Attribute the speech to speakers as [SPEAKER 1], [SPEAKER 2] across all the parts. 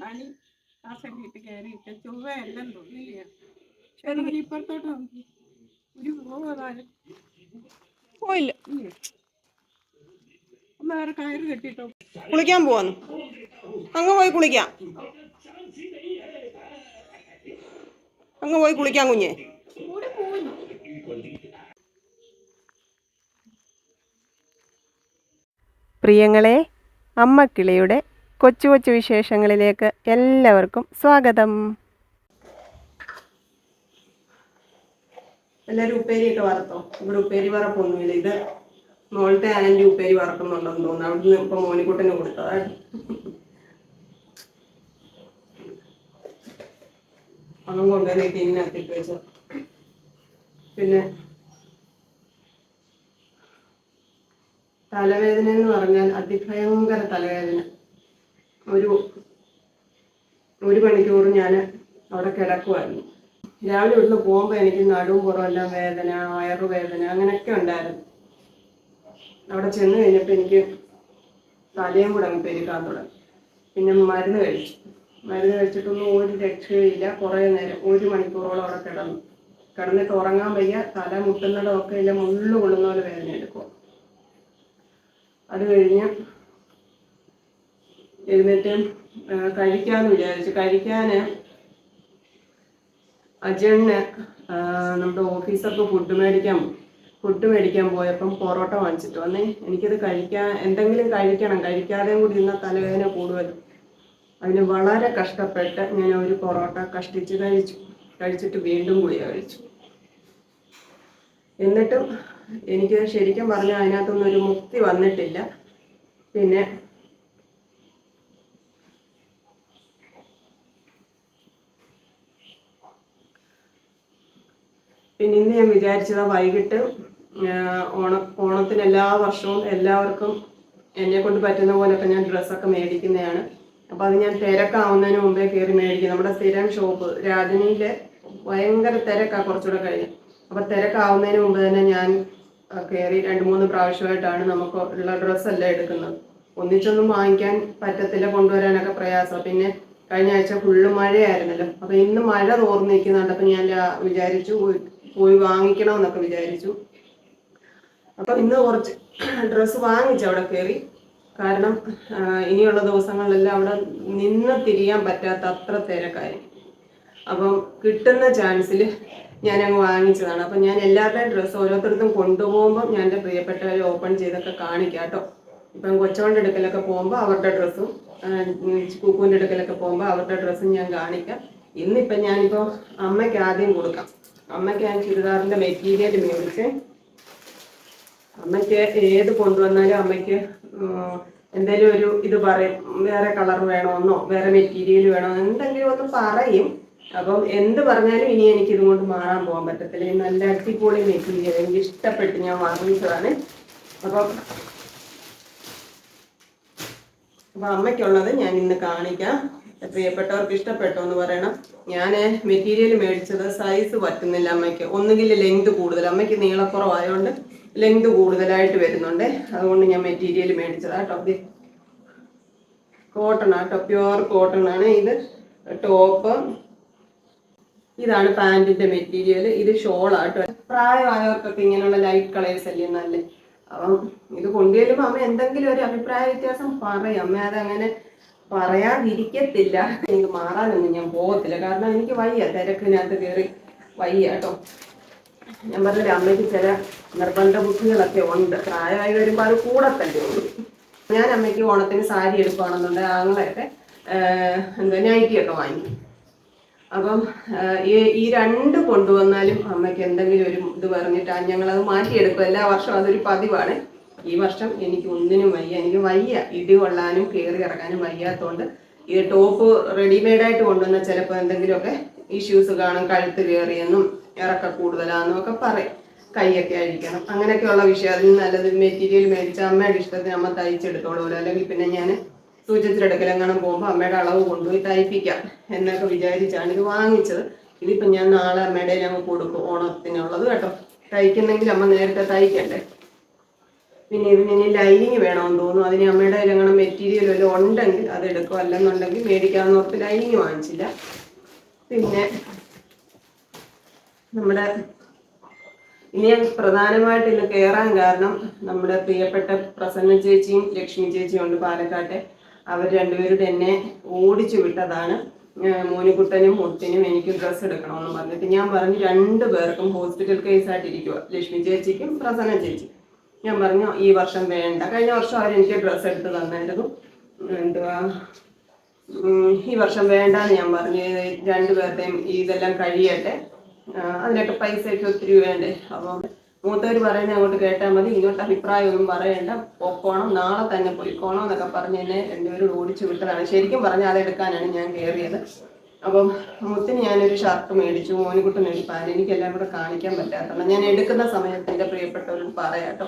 [SPEAKER 1] പണി കാസർഗോട്ട് കയറിയിട്ട് ചൊവ്വയെല്ലാം തോന്നില്ല ശരി ഇപ്പുറത്തോട്ട് നോക്കി ഒരു പോകാതെ
[SPEAKER 2] പോയില്ല.
[SPEAKER 1] വേറെ കയറ് കെട്ടിട്ടോ?
[SPEAKER 2] കുളിക്കാൻ പോവാന്ന്. അങ്ങ് പോയി കുളിക്കാം. അങ്ങ് പോയി കുളിക്കാം കുഞ്ഞെ. പ്രിയങ്ങളെ അമ്മക്കിളിയുടെ കൊച്ചു കൊച്ചു വിശേഷങ്ങളിലേക്ക് എല്ലാവർക്കും സ്വാഗതം. എല്ലാവരും ഉപ്പേരിയൊക്കെ വറുത്തോ? ഇവിടെ ഉപ്പേരി വറപ്പൊന്നുമില്ല. ഇത് മോളത്തെ ആന്റി ഉപ്പേരി വറക്കുന്നുണ്ടെന്ന് തോന്നുന്നു. അവിടുന്ന് ഇപ്പൊ മോനിക്കുട്ടന് കൊടുത്തതാണ് അതും കൊണ്ടുവന്ന് ടീമിനകത്തിട്ട് വെച്ചു. പിന്നെ തലവേദന എന്ന് പറഞ്ഞാൽ അതിഭയങ്കര തലവേദന. ഒരു ഒരു മണിക്കൂർ ഞാൻ അവിടെ കിടക്കുമായിരുന്നു രാവിലെ ഇവിടുന്ന് പോകുമ്പോൾ എനിക്ക് നടുവും പുറമെല്ലാം വേദന വയറുവേദന അങ്ങനെയൊക്കെ ഉണ്ടായിരുന്നു. അവിടെ ചെന്ന് കഴിഞ്ഞപ്പോൾ എനിക്ക് തലയും കൂടെ അങ്ങ് പെരുക്കാൻ തുടങ്ങി. പിന്നെ മരുന്ന് കഴിച്ചു. മരുന്ന് കഴിച്ചിട്ടൊന്നും ഒരു രക്ഷയില്ല കുറേ നേരം ഒരു മണിക്കൂറോളം അവിടെ കിടന്നു. കിടന്നിട്ട് ഉറങ്ങാൻ വയ്യ. തല മുട്ടുന്നതൊക്കെ ഇല്ല മുള്ളു കൊള്ളുന്ന പോലെ വേദന എടുക്കും. അത് കഴിഞ്ഞ് എഴുന്നേറ്റ് കഴിക്കാമെന്ന് വിചാരിച്ചു. കഴിക്കാന് അജയന് നമ്മുടെ ഓഫീസർക്ക് ഫുഡ് മേടിക്കാൻ ഫുഡ് മേടിക്കാൻ പോയപ്പം പൊറോട്ട വാങ്ങിച്ചിട്ട് വന്നേ. എനിക്കത് കഴിക്കാൻ എന്തെങ്കിലും കഴിക്കണം. കഴിക്കാതെയും കൂടി ഇന്ന തലവേദന കൂടുതൽ. അതിന് വളരെ കഷ്ടപ്പെട്ട് ഞാൻ ഒരു പൊറോട്ട കഷ്ടിച്ച് കഴിച്ചു. കഴിച്ചിട്ട് വീണ്ടും കൂടി കഴിച്ചു. എന്നിട്ടും എനിക്ക് ശരിക്കും പറഞ്ഞാൽ അതിനകത്തൊന്നും ഒരു മുക്തി വന്നിട്ടില്ല. പിന്നെ പിന്നെ ഇന്ന് ഞാൻ വിചാരിച്ചത് വൈകിട്ട് ഓണ ഓണത്തിന് എല്ലാ വർഷവും എല്ലാവർക്കും എന്നെ കൊണ്ട് പറ്റുന്ന പോലെയൊക്കെ ഞാൻ ഡ്രസ്സൊക്കെ മേടിക്കുന്നതാണ്. അപ്പോൾ അത് ഞാൻ തിരക്കാവുന്നതിന് മുമ്പേ കയറി മേടിക്കും. നമ്മുടെ സ്ഥിരം ഷോപ്പ് രാജനിയിലെ ഭയങ്കര തിരക്കാ കുറച്ചുകൂടെ കഴിഞ്ഞ്. അപ്പോൾ തിരക്കാവുന്നതിന് മുമ്പ് തന്നെ ഞാൻ കയറി രണ്ട് മൂന്ന് പ്രാവശ്യമായിട്ടാണ് നമുക്ക് ഉള്ള ഡ്രസ്സെല്ലാം എടുക്കുന്നത്. ഒന്നിച്ചൊന്നും വാങ്ങിക്കാൻ പറ്റത്തില്ല കൊണ്ടുവരാനൊക്കെ പ്രയാസം. പിന്നെ കഴിഞ്ഞ ആഴ്ച ഫുള്ള് മഴയായിരുന്നല്ലോ. അപ്പൊ ഇന്ന് മഴ തോർന്നിരിക്കുന്നുണ്ട് അപ്പൊ ഞാൻ വിചാരിച്ചു പോയി വാങ്ങിക്കണമെന്നൊക്കെ വിചാരിച്ചു. അപ്പൊ ഇന്ന് കുറച്ച് ഡ്രസ്സ് വാങ്ങിച്ചു അവിടെ കയറി കാരണം ഇനിയുള്ള ദിവസങ്ങളിലെല്ലാം അവിടെ നിന്ന് തിരിയാൻ പറ്റാത്ത അത്ര തിരക്കായി അപ്പം കിട്ടുന്ന ചാൻസിൽ ഞാൻ അങ്ങ് വാങ്ങിച്ചതാണ്. അപ്പം ഞാൻ എല്ലാവരുടെയും ഡ്രസ്സ് ഓരോരുത്തർക്കും കൊണ്ടുപോകുമ്പോൾ ഞാൻ എന്റെ പ്രിയപ്പെട്ടവരെ ഓപ്പൺ ചെയ്തൊക്കെ കാണിക്കാം കേട്ടോ. ഇപ്പം കൊച്ചവന്റെ അടുക്കലൊക്കെ പോകുമ്പോൾ അവരുടെ ഡ്രസ്സും കുക്കുവിന്റെ അടുക്കലൊക്കെ പോകുമ്പോൾ അവരുടെ ഡ്രസ്സും ഞാൻ കാണിക്കാം. ഇന്നിപ്പം ഞാനിപ്പോൾ അമ്മയ്ക്ക് ആദ്യം കൊടുക്കാം. അമ്മയ്ക്ക് ഞാൻ ചുരിദാറിന്റെ മെറ്റീരിയൽ മേടിച്ച് അമ്മയ്ക്ക് ഏത് കൊണ്ടുവന്നാലും അമ്മയ്ക്ക് എന്തെങ്കിലും ഒരു ഇത് പറയും വേറെ കളർ വേണമെന്നോ വേറെ മെറ്റീരിയൽ വേണമെന്നോ എന്തെങ്കിലും ഒന്ന് പറയും. അപ്പം എന്ത് പറഞ്ഞാലും ഇനി എനിക്ക് ഇതുകൊണ്ട് മാറാൻ പോകാൻ പറ്റത്തില്ല. നല്ല അടിപൊളി മെറ്റീരിയൽ എനിക്ക് ഇഷ്ടപ്പെട്ട് ഞാൻ വാങ്ങിച്ചതാണ്. അപ്പം അപ്പൊ അമ്മയ്ക്കുള്ളത് ഞാൻ ഇന്ന് കാണിക്കാം. പ്രിയപ്പെട്ടവർക്ക് ഇഷ്ടപ്പെട്ടോ എന്ന് പറയണം. ഞാൻ മെറ്റീരിയൽ മേടിച്ചത് സൈസ് പറ്റുന്നില്ല അമ്മയ്ക്ക്. ഒന്നുകിൽ ലെങ്ത് കൂടുതൽ. അമ്മയ്ക്ക് നീളക്കുറവായതുകൊണ്ട് ലെങ്ത് കൂടുതലായിട്ട് വരുന്നുണ്ട്. അതുകൊണ്ട് ഞാൻ മെറ്റീരിയൽ മേടിച്ചതാ ഇത് കോട്ടൺ ആട്ടോ പ്യുവർ കോട്ടൺ ആണ് ഇത്. ടോപ്പ്. ഇതാണ് പാന്റിന്റെ മെറ്റീരിയൽ ഇത് ഷോൾ ആട്ടോ പ്രായമായവർക്കൊക്കെ ഇങ്ങനെയുള്ള ലൈറ്റ് കളേഴ്സ് അല്ലേ നല്ല? അപ്പം ഇത് കൊണ്ടുവരുമ്പോ അമ്മ എന്തെങ്കിലും ഒരു അഭിപ്രായ വ്യത്യാസം പറയും. അമ്മ അതങ്ങനെ പറയാതിരിക്കത്തില്ല. എനിക്ക് മാറാനൊന്നും ഞാൻ പോകത്തില്ല. കാരണം എനിക്ക് വയ്യ. തിരക്കിനകത്ത് കയറി വയ്യ കേട്ടോ. ഞാൻ പറഞ്ഞ അമ്മയ്ക്ക് ചില നിർബന്ധ ബുദ്ധികളൊക്കെ ഉണ്ട്. പ്രായമായി വരുമ്പോൾ അത് തന്നെ ഉള്ളൂ. ഞാൻ അമ്മയ്ക്ക് ഓണത്തിന് സാരി എടുക്കുകയാണെന്നുണ്ടെങ്കിൽ ആങ്ങളെയൊക്കെ എന്താ നൈറ്റിയൊക്കെ വാങ്ങി. അപ്പം ഈ ഈ രണ്ട് കൊണ്ടുവന്നാലും അമ്മയ്ക്ക് എന്തെങ്കിലും ഒരു ഇത് പറഞ്ഞിട്ട് ഞങ്ങളത് മാറ്റിയെടുക്കും. എല്ലാ വർഷവും അതൊരു പതിവാണ്. ഈ വർഷം എനിക്ക് ഒന്നിനും വയ്യ. എനിക്ക് വയ്യ. ഇടി കൊള്ളാനും കയറി ഇറങ്ങാനും വയ്യാത്തതുകൊണ്ട് ഈ ടോപ്പ് റെഡിമെയ്ഡായിട്ട് കൊണ്ടുവന്ന ചിലപ്പോൾ എന്തെങ്കിലുമൊക്കെ ഇഷ്യൂസ് കാണും കഴുത്ത് കയറിയെന്നും. ഇറക്ക കൂടുതലാണെന്നും ഒക്കെ പറയും. കൈയൊക്കെ അഴിക്കണം. അങ്ങനെയൊക്കെയുള്ള വിഷയം അതിന് നല്ലത് മെറ്റീരിയൽ മേടിച്ച് അമ്മയുടെ ഇഷ്ടത്തിന് അമ്മ തയ്ച്ചെടുത്തോളൂ. അല്ലെങ്കിൽ പിന്നെ ഞാൻ സൂചത്തിലെടുക്കലെങ്ങാനും പോകുമ്പോൾ അമ്മയുടെ അളവ് കൊണ്ടുപോയി തയ്പ്പിക്കാം എന്നൊക്കെ വിചാരിച്ചാണ് ഇത് വാങ്ങിച്ചത്. ഇതിപ്പോൾ ഞാൻ നാളെ അമ്മയുടെ അങ്ങ് കൊടുക്കും ഓണത്തിനുള്ളത് കേട്ടോ. തയ്ക്കുന്നെങ്കിൽ അമ്മ നേരത്തെ തയ്ക്കണ്ടേ? പിന്നെ ഇതിന് ലൈനിങ് വേണമെന്ന് തോന്നുന്നു. അതിന് അമ്മയുടെ അങ്ങനെ മെറ്റീരിയൽ വല്ലതും ഉണ്ടെങ്കിൽ അത് എടുക്കും അല്ലെന്നുണ്ടെങ്കിൽ മേടിക്കാമെന്ന് ഓർത്ത് ലൈനിങ് വാങ്ങിച്ചില്ല. പിന്നെ നമ്മുടെ ഇനി പ്രധാനമായിട്ട് ഇന്ന് കയറാൻ കാരണം നമ്മുടെ പ്രിയപ്പെട്ട പ്രസന്ന ചേച്ചിയും ലക്ഷ്മി ചേച്ചിയും ഉണ്ട് പാലക്കാട്ടെ. അവർ രണ്ടുപേരും എന്നെ ഓടിച്ചു വിട്ടതാണ്. മോനിക്കുട്ടനും മുത്തിനും എനിക്ക് ഡ്രസ്സ് എടുക്കണമെന്ന് പറഞ്ഞിട്ട് ഞാൻ പറഞ്ഞു രണ്ടു പേർക്കും ഹോസ്പിറ്റൽ കേസായിട്ടിരിക്കുക ലക്ഷ്മി ചേച്ചിക്കും പ്രസന്ന ചേച്ചി ഞാൻ പറഞ്ഞു ഈ വർഷം വേണ്ട. കഴിഞ്ഞ വർഷം അവർ എനിക്ക് ഡ്രസ്സ് എടുത്ത് തന്നായിരുന്നു. എന്തുവാ? ഈ വർഷം വേണ്ടെന്ന് ഞാൻ പറഞ്ഞു. രണ്ടു രണ്ടുപേരുടെയും ഇതെല്ലാം കഴിയട്ടെ. അതിനൊക്കെ പൈസയൊക്കെ ഒത്തിരി വേണ്ടേ? അപ്പം മൂത്തവർ പറയുന്നത് അങ്ങോട്ട് കേട്ടാൽ മതി. ഇങ്ങോട്ട് അഭിപ്രായമൊന്നും പറയണ്ട. പൊക്കോണം നാളെ തന്നെ പോയിക്കോണം എന്നൊക്കെ പറഞ്ഞ് എന്നെ രണ്ടുപേരും ഓടിച്ചു വിട്ടതാണ്. ശരിക്കും പറഞ്ഞാൽ അതെടുക്കാനാണ് ഞാൻ കയറിയത് അപ്പം മുത്തിന് ഞാനൊരു ഷർട്ട് മേടിച്ചു മോനുകുട്ടി ഒരു പാൻ എനിക്കെല്ലാം കൂടെ കാണിക്കാൻ പറ്റാത്തതാണ് ഞാൻ എടുക്കുന്ന സമയത്ത് എന്റെ പ്രിയപ്പെട്ടവരോട് പറയാട്ടോ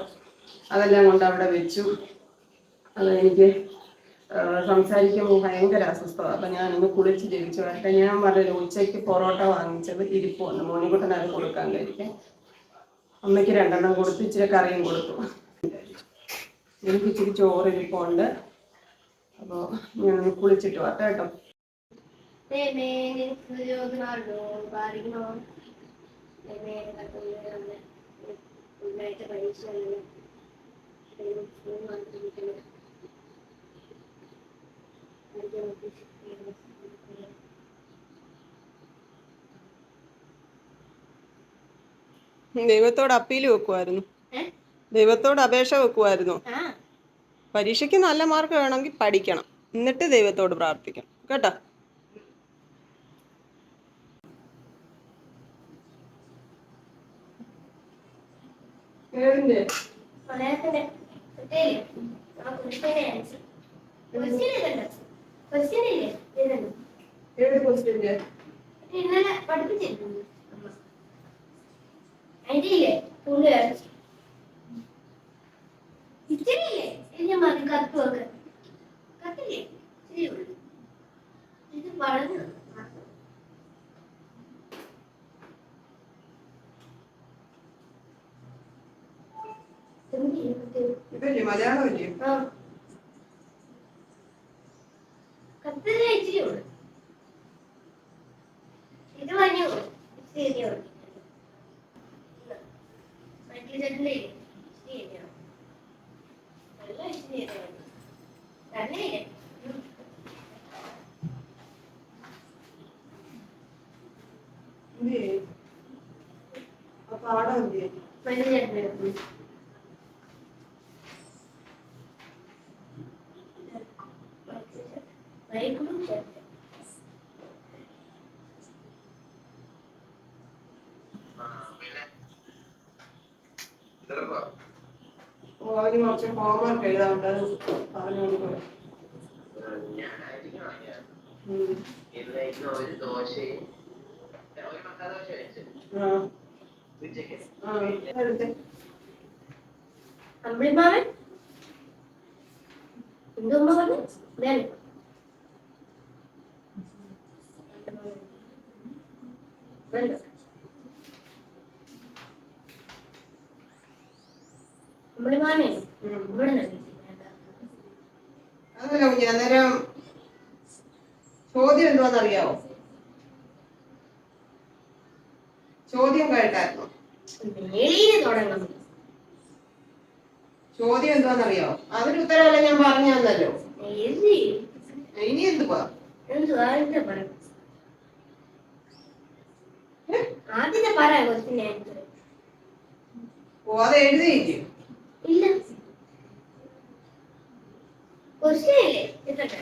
[SPEAKER 2] അതെല്ലാം കൊണ്ട് അവിടെ വെച്ചു. അത് എനിക്ക് സംസാരിക്കുമ്പോൾ ഭയങ്കര അസ്വസ്ഥത. അപ്പം ഞാനൊന്ന് കുളിച്ച് ജപിച്ചു വരട്ടെ. ഞാൻ പറഞ്ഞല്ലോ ഉച്ചയ്ക്ക് പൊറോട്ട വാങ്ങിച്ചത് ഇരിപ്പ് വന്നു മോനിക്കുട്ടൻ അത് കൊടുക്കാൻ കഴിക്കാൻ അമ്മയ്ക്ക് രണ്ടെണ്ണം കൊടുത്തു ഇച്ചിരി കറിയും കൊടുത്തു. എനിക്ക് ഇച്ചിരി ചോറ് ഇരിപ്പുണ്ട് അപ്പോൾ ഞാനൊന്ന് കുളിച്ചിട്ട് വരട്ടെ കേട്ടോ. ദൈവത്തോട് അപ്പീൽ വെക്കുമായിരുന്നു ദൈവത്തോട് അപേക്ഷ വെക്കുമായിരുന്നു പരീക്ഷയ്ക്ക് നല്ല മാർക്ക് വേണമെങ്കിൽ പഠിക്കണം. എന്നിട്ട് ദൈവത്തോട് പ്രാർത്ഥിക്കണം. കേട്ടോ? ഏതിന്റെ ഏത് ക്വസ്റ്റ്യന്റെ
[SPEAKER 3] ഇന്നലെ പഠിപ്പിച്ചിട്ടുണ്ട് അതിന്റെ ഇല്ലേ പുള്ളി ഇച്ചിരിയില്ലേ ഇനി മതി കത്ത് വെക്ക് കത്തില്ലേ? ഇച്ചിരി ഉള്ളു. ഇത് വളർന്നു
[SPEAKER 2] ഇതല്ലേ മലയാളമല്ലേ
[SPEAKER 3] കത്തില്ലേ ഇച്ചിരി ഉള്ളു. ഇത് മഞ്ഞ മറ്റേ ചേട്ടന്റെ ഇച്ചിരി ഇല്ലേ?
[SPEAKER 2] പാടം
[SPEAKER 3] ചേട്ടന്റെ ഉം. വൈകും ചേട്ടൻ
[SPEAKER 2] ഓ അവന് കുറച്ച് ഹോംവർക്ക് എഴുതാറുണ്ട് അത് പറഞ്ഞുകൊണ്ട് പോയി ഉം.
[SPEAKER 4] ഒരു ദോശയും ഒരു മസാല ദോശ
[SPEAKER 2] എടുത്തേ
[SPEAKER 3] അമ്പിളിമാവൻ എന്തുമ്മ പറഞ്ഞു ഇതാണ് വേണ്ട. അമ്പിളിമാവനെ
[SPEAKER 2] ഉം.
[SPEAKER 3] ഇവിടെ നിന്ന് വേണ്ട.
[SPEAKER 2] അതല്ല കുഞ്ഞ് അന്നേരം ചോദ്യം എന്തുവാന്നറിയാവോ ചോദ്യം കേട്ടായിരുന്നു
[SPEAKER 3] മേളീന്ന് തുടങ്ങണം
[SPEAKER 2] ചോദ്യം എന്തുവാന്നറിയാവോ അതിന് ഉത്തരവല്ല ഞാൻ പറഞ്ഞു തന്നല്ലോ
[SPEAKER 3] എഴുതി
[SPEAKER 2] ഇനി എന്തുവാ
[SPEAKER 3] എന്തുവാ എന്താ പറ ആദ്യത്തെ പറ ക്വസ്റ്റിൻ ആൻസർ
[SPEAKER 2] ഓ അത്
[SPEAKER 3] ഇല്ല. ക്വസ്റ്റ്യൻ ഇല്ലേ എത്തട്ടെ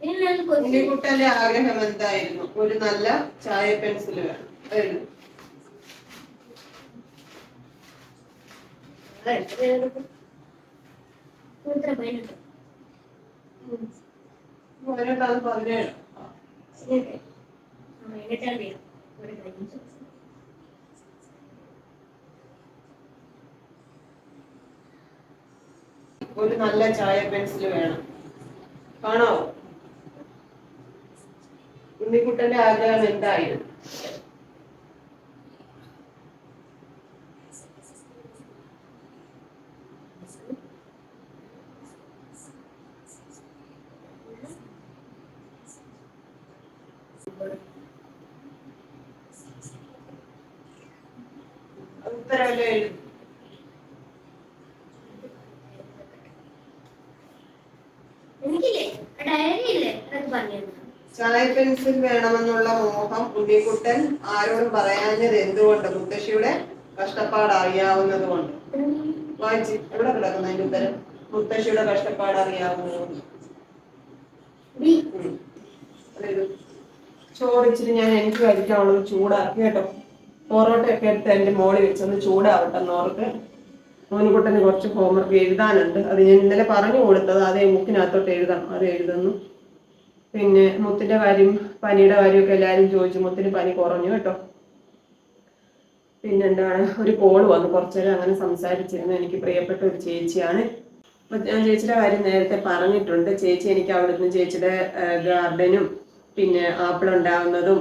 [SPEAKER 3] ക്വസ്റ്റ്യൻ
[SPEAKER 2] ഉണ്ണിക്കുട്ടന്റെ ആഗ്രഹം എന്തായിരുന്നു? ഒരു നല്ല ചായ പെൻസിൽ വേണം. പതിനേഴ്
[SPEAKER 3] പതിനെട്ട് പതിനെട്ടാം തീയതി ഇവിടെ കഴിഞ്ഞു
[SPEAKER 2] ഒരു നല്ല ചായ പെൻസിൽ വേണം. കാണാവോ ഉണ്ണിക്കുട്ടന്റെ ആഗ്രഹം എന്തായിരുന്നു ഉത്തരവല്ലേ എഴുതി
[SPEAKER 3] എനിക്കില്ലേ ഡയറി ഇല്ലേ അതൊക്കെ പറഞ്ഞു
[SPEAKER 2] പെൻസിൽ വേണമെന്നുള്ള മോഹം ഉണ്ണിക്കുട്ടൻ ആരോടും പറയാഞ്ഞത് എന്തുകൊണ്ട്? മുത്തശ്ശിയുടെ കഷ്ടപ്പാട് അറിയാവുന്നത് കൊണ്ട് വായിച്ച് എവിടെ കിടക്കുന്ന അതിന്റെ ഉത്തരം? മുത്തശ്ശിയുടെ കഷ്ടപ്പാട് അറിയാവുന്നത് ചോദിച്ചിട്ട് ഞാൻ എനിക്ക് കഴിക്കാനുള്ളത് ചൂടാക്കി കേട്ടോ. പൊറോട്ടയൊക്കെ എടുത്ത് എന്റെ മോളിൽ വെച്ചൊന്ന് ചൂടാവട്ടെ എന്നോർക്ക് മോനിക്കുട്ടന് കുറച്ച് ഹോംവർക്ക് എഴുതാനുണ്ട്. അത് ഞാൻ ഇന്നലെ പറഞ്ഞു കൊടുത്തത് അതേ ബുക്കിനകത്തോട്ട് എഴുതണം. അത് എഴുതുന്നു? പിന്നെ മുത്തിന്റെ കാര്യം പനിയുടെ കാര്യമൊക്കെ എല്ലാവരും ചോദിച്ചു. മുത്തിന് പനി കുറഞ്ഞു കേട്ടോ. പിന്നെ എന്താണ് ഒരു കോൾ വന്നു. കുറച്ചേരം അങ്ങനെ സംസാരിച്ചിരുന്നു. എനിക്ക് പ്രിയപ്പെട്ട ഒരു ചേച്ചിയാണ്. അപ്പൊ ഞാൻ ചേച്ചിയുടെ കാര്യം നേരത്തെ പറഞ്ഞിട്ടുണ്ട്. ചേച്ചി എനിക്ക് അവിടുന്ന് ചേച്ചിയുടെ ഗാർഡനും പിന്നെ ആപ്പിൾ ഉണ്ടാവുന്നതും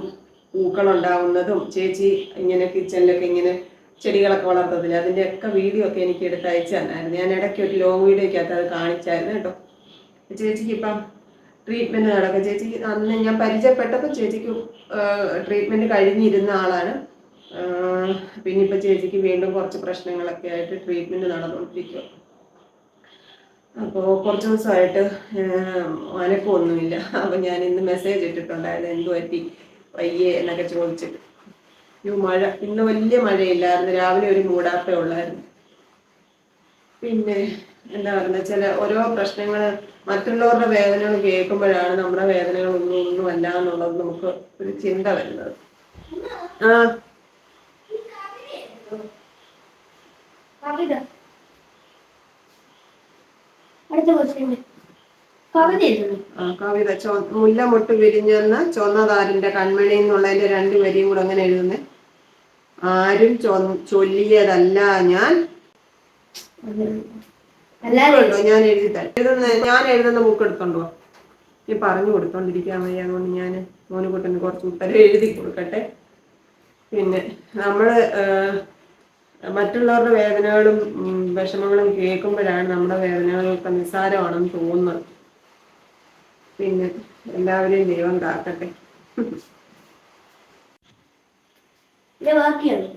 [SPEAKER 2] പൂക്കൾ ഉണ്ടാവുന്നതും ചേച്ചി ഇങ്ങനെ കിച്ചണിലൊക്കെ ഇങ്ങനെ ചെടികളൊക്കെ വളർത്തത്തില്ല? അതിന്റെയൊക്കെ വീഡിയോ ഒക്കെ എനിക്ക് എടുത്ത് അയച്ചു തന്നായിരുന്നു. ഞാൻ ഇടയ്ക്ക് ഒരു ലോങ് വീഡിയോയ്ക്കകത്ത് അത് കാണിച്ചായിരുന്നു കേട്ടോ. ചേച്ചിക്ക് ഇപ്പം ട്രീറ്റ്മെന്റ് നടക്കും. ചേച്ചി അന്ന് ഞാൻ പരിചയപ്പെട്ടപ്പോൾ ചേച്ചിക്ക് ട്രീറ്റ്മെന്റ് കഴിഞ്ഞിരുന്ന ആളാണ്. പിന്നെ ഇപ്പൊ ചേച്ചിക്ക് വീണ്ടും കുറച്ച് പ്രശ്നങ്ങളൊക്കെ ആയിട്ട് ട്രീറ്റ്മെന്റ് നടന്നുകൊണ്ടിരിക്കുക അപ്പോൾ കുറച്ച് ദിവസമായിട്ട് അനക്കമൊന്നുമില്ല അപ്പം ഞാൻ ഇന്ന് മെസ്സേജ് ഇട്ടിട്ടുണ്ടായിരുന്നു എന്തു പറ്റി? വയ്യേ എന്നൊക്കെ ചോദിച്ചിട്ട്. ഈ മഴ ഇന്ന് വലിയ മഴയില്ലായിരുന്നു. രാവിലെ ഒരു മൂടാപ്പേ ഉള്ളായിരുന്നു. പിന്നെ എന്താ പറയുക ചില ഓരോ പ്രശ്നങ്ങൾ മറ്റുള്ളവരുടെ വേദനകൾ കേൾക്കുമ്പോഴാണ് നമ്മുടെ വേദനകൾ ഒന്നും ഒന്നും അല്ല എന്നുള്ളത് നമുക്ക് ഒരു ചിന്ത വരുന്നത്. ആ.
[SPEAKER 3] കവിത. അടുത്ത ക്വസ്റ്റ്യൻ കവിത
[SPEAKER 2] ആ, കവിത. മുല്ലമൊട്ട് വിരിഞ്ഞെന്ന ചൊന്നതാരിന്റെ കൺമണി എന്നുള്ളതിന്റെ രണ്ട് വരിയും കൂടെ അങ്ങനെ എഴുതുന്നേ? ആരും ചൊല്ലിയതല്ല ഞാൻ.
[SPEAKER 3] അല്ലാതെ
[SPEAKER 2] ഞാൻ എഴുതി തരാം. എഴുതുന്ന ഞാൻ എഴുതുന്ന ബുക്ക് എടുത്തോണ്ടോ? നീ പറഞ്ഞു കൊടുത്തോണ്ടിരിക്കാൻ വയ്യ അതുകൊണ്ട് ഞാൻ മോനുകുട്ടന് കുറച്ച് ഉത്തരം എഴുതി കൊടുക്കട്ടെ. പിന്നെ നമ്മൾ മറ്റുള്ളവരുടെ വേദനകളും വിഷമങ്ങളും കേൾക്കുമ്പോഴാണ് നമ്മുടെ വേദനകളൊക്കെ നിസ്സാരമാണെന്ന് തോന്നുന്നത്. പിന്നെ എല്ലാവരെയും ദൈവം കാക്കട്ടെ.
[SPEAKER 3] ബാക്കിയാണ്?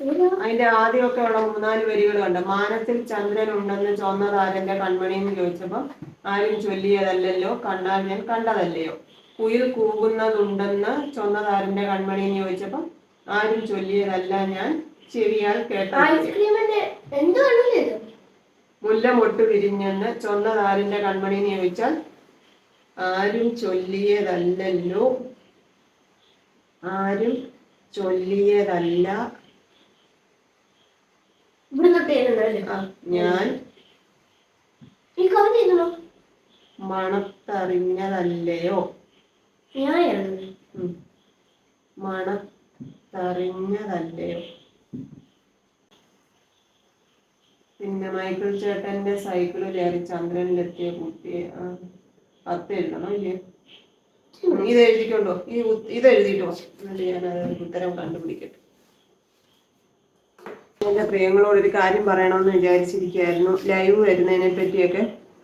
[SPEAKER 2] അതിന്റെ ആദ്യമൊക്കെ ഉള്ള മൂന്നാൽ വരികൾ കണ്ട. മാനത്തിൽ ചന്ദ്രൻ ഉണ്ടെന്ന് ചൊന്നതാരന്റെ കൺമണി എന്ന് ചോദിച്ചപ്പോ ആരും ചൊല്ലിയതല്ലല്ലോ കണ്ടാൽ ഞാൻ കണ്ടതല്ലയോ? കുയിൽ കൂകുന്നതുണ്ടെന്ന് ചൊന്നതാരന്റെ കൺമണി എന്ന് ചോദിച്ചപ്പോ ആരും ചൊല്ലിയതല്ല ഞാൻ ചെവിയാൽ
[SPEAKER 3] ഇത്?
[SPEAKER 2] മുല്ല മൊട്ട് വിരിഞ്ഞെന്ന് ചൊന്നതാരന്റെ കൺമണി എന്ന് ചോദിച്ചാൽ ആരും ചൊല്ലിയതല്ലല്ലോ. ആരും ചൊല്ലിയതല്ല
[SPEAKER 3] ഇവിടെ തൊട്ട് എഴുതുന്നല്ലേ
[SPEAKER 2] ആ, ഞാൻ
[SPEAKER 3] ഈ കവിത എഴുതണോ
[SPEAKER 2] മണത്തറിഞ്ഞതല്ലയോ?
[SPEAKER 3] ഞാൻ.
[SPEAKER 2] മണത്തറിഞ്ഞതല്ലയോ? പിന്നെ മൈക്കിൾ ചേട്ടന്റെ സൈക്കിൾ കയറി ചന്ദ്രനിലെത്തിയ കുട്ടിയെ പത്ത് എഴുതണം ഇല്ലേ? ഇത് എഴുതിക്കൊണ്ടോ? ഈ ഇത് എഴുതിയിട്ടോ എന്നിട്ട് ഞാൻ അത് ഉത്തരം കണ്ടുപിടിക്കട്ടെ. എന്റെ പ്രിയങ്ങളോട് ഒരു കാര്യം പറയണമെന്ന് വിചാരിച്ചിരിക്കുകയായിരുന്നു. ലൈവ് വരുന്നതിനെ പറ്റിയൊക്കെ.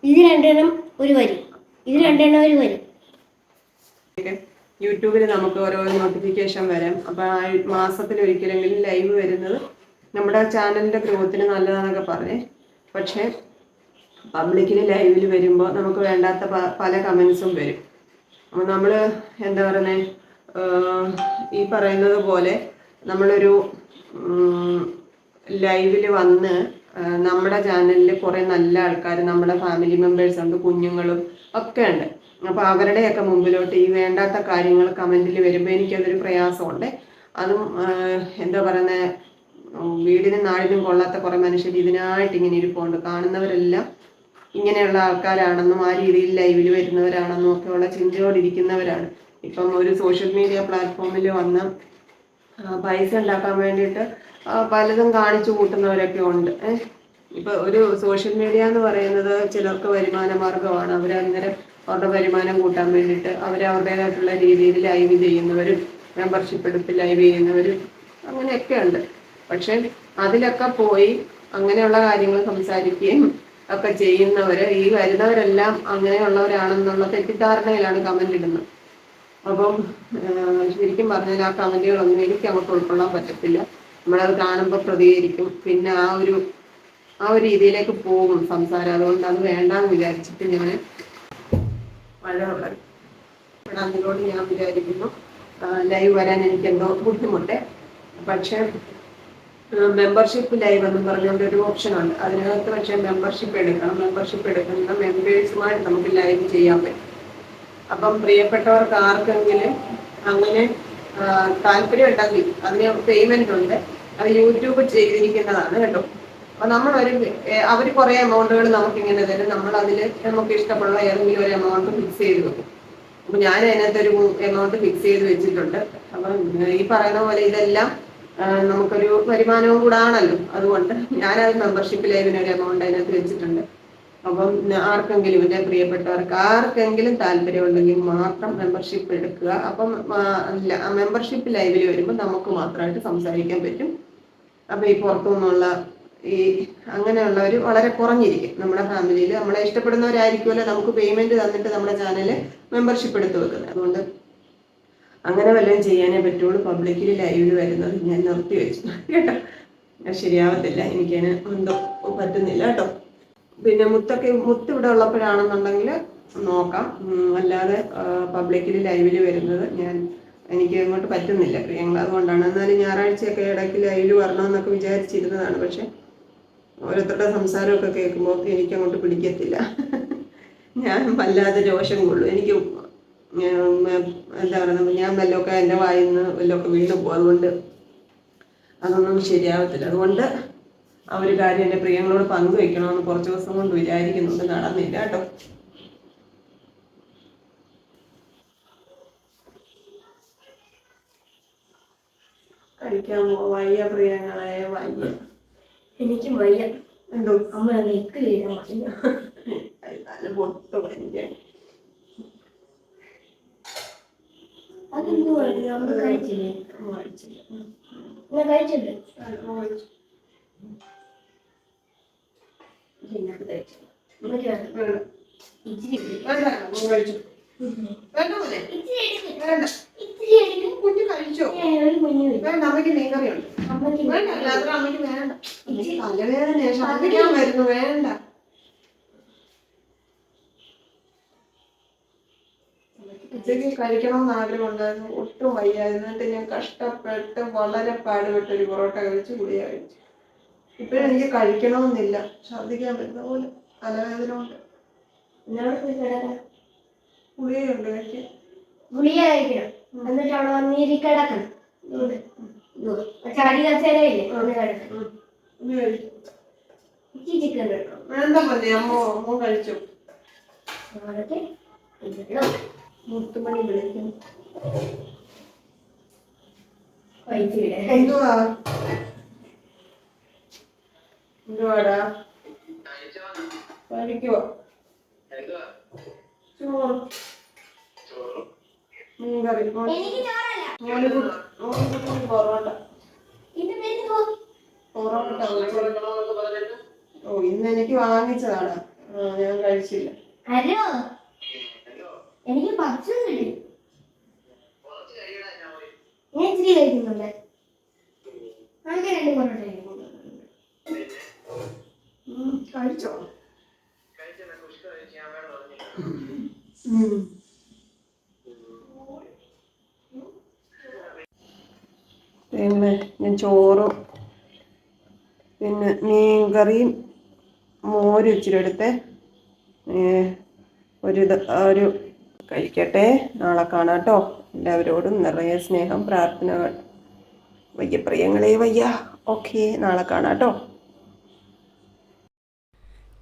[SPEAKER 3] ഇത് രണ്ടെണ്ണം ഒരു വരി. ഇത് രണ്ടെണ്ണം ഒരു വരി.
[SPEAKER 2] യൂട്യൂബിൽ നമുക്ക് ഓരോ നോട്ടിഫിക്കേഷൻ വരാം. അപ്പൊ ആ മാസത്തിൽ ഒരിക്കലെങ്കിലും ലൈവ് വരുന്നത് നമ്മുടെ ചാനലിന്റെ ഗ്രോത്തിന് നല്ലതാണെന്നൊക്കെ പറഞ്ഞേ. പക്ഷെ പബ്ലിക്കിന് ലൈവിൽ വരുമ്പോൾ നമുക്ക് വേണ്ടാത്ത പല കമൻസും വരും. അപ്പോൾ നമ്മൾ എന്താ പറയുന്നത് ഈ പറയുന്നത് പോലെ നമ്മളൊരു ലൈവിൽ വന്ന് നമ്മുടെ ചാനലിൽ കുറേ നല്ല ആൾക്കാർ നമ്മുടെ ഫാമിലി മെമ്പേഴ്സ് ഉണ്ട് കുഞ്ഞുങ്ങളും ഒക്കെ ഉണ്ട്. അപ്പോൾ അവരുടെയൊക്കെ മുമ്പിലോട്ട് ഈ വേണ്ടാത്ത കാര്യങ്ങൾ കമന്റിൽ വരുമ്പോൾ എനിക്കതൊരു പ്രയാസമുണ്ട്. അതും എന്താ പറയുന്നത് വീടിനും നാടിനും കൊള്ളാത്ത കുറേ മനുഷ്യർ ഇതിനായിട്ട് ഇങ്ങനെ ഇരിപ്പുണ്ട്. കാണുന്നവരെല്ലാം ഇങ്ങനെയുള്ള ആൾക്കാരാണെന്നും ആ രീതിയിൽ ലൈവിൽ വരുന്നവരാണെന്നും ഒക്കെയുള്ള ചിന്തയോടിരിക്കുന്നവരാണ് ഇപ്പം ഒരു സോഷ്യൽ മീഡിയ പ്ലാറ്റ്ഫോമിൽ വന്ന് പൈസ ഉണ്ടാക്കാൻ വേണ്ടിയിട്ട് പലതും കാണിച്ചു കൂട്ടുന്നവരൊക്കെ ഉണ്ട്. ഇപ്പൊ ഒരു സോഷ്യൽ മീഡിയ എന്ന് പറയുന്നത് ചിലർക്ക് വരുമാന മാർഗമാണ് അവർ അന്നേരം അവരുടെ വരുമാനം കൂട്ടാൻ വേണ്ടിയിട്ട് അവർ അവരുടേതായിട്ടുള്ള രീതിയിൽ ലൈവ് ചെയ്യുന്നവരും മെമ്പർഷിപ്പ് എടുത്ത് ലൈവ് ചെയ്യുന്നവരും അങ്ങനെയൊക്കെ ഉണ്ട്. പക്ഷെ അതിലൊക്കെ പോയി അങ്ങനെയുള്ള കാര്യങ്ങൾ സംസാരിക്കുകയും ഒക്കെ ചെയ്യുന്നവര് ഈ വരുന്നവരെല്ലാം അങ്ങനെയുള്ളവരാണെന്നുള്ള തെറ്റിദ്ധാരണയിലാണ് കമന്റ് ഇടുന്നത്. അപ്പം ശരിക്കും പറഞ്ഞാൽ ആ കമന്റുകളൊന്നും എനിക്ക് അങ്ങോട്ട് ഉൾക്കൊള്ളാൻ പറ്റത്തില്ല. നമ്മളത് കാണുമ്പോൾ പ്രതികരിക്കും. പിന്നെ ആ ഒരു ആ ഒരു രീതിയിലേക്ക് പോകും സംസാരം. അതുകൊണ്ട് അത് വേണ്ടാന്ന് വിചാരിച്ചിട്ട് ഞാൻ മഴ അതിനോട് ഞാൻ വിചാരിക്കുന്നു. ലൈവ് വരാൻ എനിക്ക് എന്തോ ബുദ്ധിമുട്ട്. പക്ഷേ മെമ്പർഷിപ്പ് ലൈവ് എന്ന് പറഞ്ഞുകൊണ്ട് ഒരു ഓപ്ഷൻ ഉണ്ട് അതിനകത്ത് പക്ഷേ മെമ്പർഷിപ്പ് എടുക്കണം. മെമ്പർഷിപ്പ് എടുക്കുന്ന മെമ്പേഴ്സുമായിട്ട് നമുക്ക് ലൈവ് ചെയ്യാൻ പറ്റും. അപ്പം പ്രിയപ്പെട്ടവർക്ക് ആർക്കെങ്കിലും അങ്ങനെ താല്പര്യമുണ്ടെങ്കിൽ അതിന് പേയ്മെന്റ് ഉണ്ട്. അത് യൂട്യൂബ് ചെയ്തിരിക്കുന്നതാണ് കേട്ടോ. അപ്പൊ നമ്മളൊരു അവർ കുറെ എമൗണ്ടുകൾ നമുക്ക് ഇങ്ങനെ തരും. നമ്മൾ അതിൽ നമുക്ക് ഇഷ്ടമുള്ള ഏതെങ്കിലും ഒരു എമൗണ്ട് ഫിക്സ് ചെയ്ത് വെക്കും. അപ്പൊ ഞാൻ അതിനകത്ത് ഒരു എമൗണ്ട് ഫിക്സ് ചെയ്ത് വെച്ചിട്ടുണ്ട്. അപ്പം ഈ പറയുന്ന പോലെ ഇതെല്ലാം നമുക്കൊരു വരുമാനവും കൂടാണല്ലോ. അതുകൊണ്ട് ഞാനത് മെമ്പർഷിപ്പിൽ ഒരു എമൗണ്ട് അതിനകത്ത് വെച്ചിട്ടുണ്ട്. അപ്പം ആർക്കെങ്കിലും എന്റെ പ്രിയപ്പെട്ടവർക്ക് ആർക്കെങ്കിലും താല്പര്യമുണ്ടെങ്കിൽ മാത്രം മെമ്പർഷിപ്പ് എടുക്കുക. അപ്പം മെമ്പർഷിപ്പ് ലൈവിൽ വരുമ്പോൾ നമുക്ക് മാത്രമായിട്ട് സംസാരിക്കാൻ പറ്റും. അപ്പൊ ഈ പുറത്തു നിന്നുള്ള ഈ അങ്ങനെയുള്ളവർ വളരെ കുറഞ്ഞിരിക്കും. നമ്മുടെ ഫാമിലിയിൽ നമ്മളെ ഇഷ്ടപ്പെടുന്നവരായിരിക്കുമല്ലോ നമുക്ക് പേയ്മെന്റ് തന്നിട്ട് നമ്മുടെ ചാനൽ മെമ്പർഷിപ്പ് എടുത്തു വെക്കുന്നത്. അതുകൊണ്ട് അങ്ങനെ വല്ലതും ചെയ്യാനേ പറ്റുള്ളൂ. പബ്ലിക്കിൽ ലൈവിൽ വരുന്നത് ഞാൻ നിർത്തി വെച്ചു. കേട്ടോ? ശരിയാവത്തില്ല. എനിക്കതിന് എന്തോ പറ്റുന്നില്ല കേട്ടോ. പിന്നെ മുത്തൊക്കെ മുത്ത് ഇവിടെ ഉള്ളപ്പോഴാണെന്നുണ്ടെങ്കിൽ നോക്കാം. അല്ലാതെ പബ്ലിക്കിൽ ലൈവിൽ വരുന്നത് ഞാൻ എനിക്ക് അങ്ങോട്ട് പറ്റുന്നില്ല. പ്രിയങ്ക അതുകൊണ്ടാണ്. എന്നാലും ഞായറാഴ്ചയൊക്കെ ഇടയ്ക്ക് ലൈവിൽ വരണമെന്നൊക്കെ വിചാരിച്ചിരുന്നതാണ്. പക്ഷെ ഓരോരുത്തരുടെ സംസാരമൊക്കെ കേൾക്കുമ്പോൾ എനിക്ക് അങ്ങോട്ട് പിടിക്കത്തില്ല. ഞാൻ വല്ലാതെ രോഷം കൊള്ളും. എനിക്ക് എന്താ പറയുക ഞാൻ വല്ലതൊക്കെ എന്റെ വായിൽ നിന്ന് വല്ലതൊക്കെ വീണ് പോകും. അതുകൊണ്ട് അതൊന്നും ശരിയാവത്തില്ല. അതുകൊണ്ട് ആ ഒരു കാര്യം എന്റെ പ്രിയങ്ങളോട് പങ്കുവെക്കണമെന്ന് കുറച്ച് ദിവസം കൊണ്ട് വിചാരിക്കുന്നുണ്ട്. നടന്നില്ല കേട്ടോ. കഴിക്കാൻ പോ വയ്യ പ്രിയങ്ങളെ വയ്യ.
[SPEAKER 3] എനിക്കും വയ്യ.
[SPEAKER 2] എന്തോ?
[SPEAKER 3] അമ്മ നെക്ക് വീഴാൻ വയ്യ
[SPEAKER 2] നല്ല പൊട്ട് വയ്യ.
[SPEAKER 3] അതെന്ത് കഴിച്ചില്ലേ? കഴിച്ചില്ല കഴിച്ചില്ലേ
[SPEAKER 2] വേണ്ട
[SPEAKER 3] ഇച്ചിരി
[SPEAKER 2] കഴിച്ചോ
[SPEAKER 3] ഒരു അല്ലാതെ
[SPEAKER 2] വേണ്ട വേണ്ട കഴിക്കണമെന്ന് ആഗ്രഹമുണ്ടായിരുന്നു. ഒട്ടും വയ്യായിരുന്നു എന്നിട്ട് ഞാൻ കഷ്ടപ്പെട്ട് വളരെ പാടുപെട്ട് ഒരു പൊറോട്ട കഴിച്ച് ഗുളിക കഴിച്ചു. ഇപ്പോഴും എനിക്ക് കഴിക്കണമെന്നില്ല. ഛർദ്ദിക്കാൻ പറ്റുന്ന പോലെ തലവേദന ഉണ്ട്.
[SPEAKER 3] എന്നോട് പോയി കിടക്കണം?
[SPEAKER 2] ഗുളികയുണ്ട് കഴിക്കാൻ
[SPEAKER 3] ഗുളിക കഴിക്കണം. എന്നിട്ട് അവിടെ വന്നിരി കിടക്കണം. ഇവിടെ. ഇത്. ചാടി കസേരയില്ലേ ഒന്ന് കിടക്കണം
[SPEAKER 2] ഇത് കഴിച്ചു
[SPEAKER 3] ചിക്കൻ കിട്ടണം
[SPEAKER 2] വേണ്ട മതി അമ്മ അമ്മ കഴിച്ചു.
[SPEAKER 3] അതൊക്കെ വെള്ളം
[SPEAKER 2] മുത്തുമണി വിളിക്കുന്നു.
[SPEAKER 3] വൈകിട്ട്
[SPEAKER 2] എന്തുവാ? എന്തുവാടാ? പഠിക്കുവോ ചോറ്. മീൻകറി. പൊറോട്ട. പൊറോട്ട ഓ ഇന്ന് എനിക്ക് വാങ്ങിച്ചതാണ് ആ ഞാൻ കഴിച്ചില്ല.
[SPEAKER 3] ഹലോ എനിക്ക് ഭക്ഷണം കിട്ടി ഞാൻ ഇച്ചിരി കഴിക്കുന്നുണ്ട്. അങ്ങനെ രണ്ട് പൊറോട്ട
[SPEAKER 2] കഴിച്ചോ. പിന്നെ ഞാൻ ചോറും പിന്നെ മീൻകറിയും മോരും ഇച്ചിരി ഒരു ഒരു കഴിക്കട്ടെ. നാളെ കാണാം കേട്ടോ എല്ലാവരോടും നിറയെ സ്നേഹം പ്രാർത്ഥനകൾ. വയ്യ പ്രിയങ്ങളെ വയ്യ. ഓക്കെ നാളെ കാണാം കേട്ടോ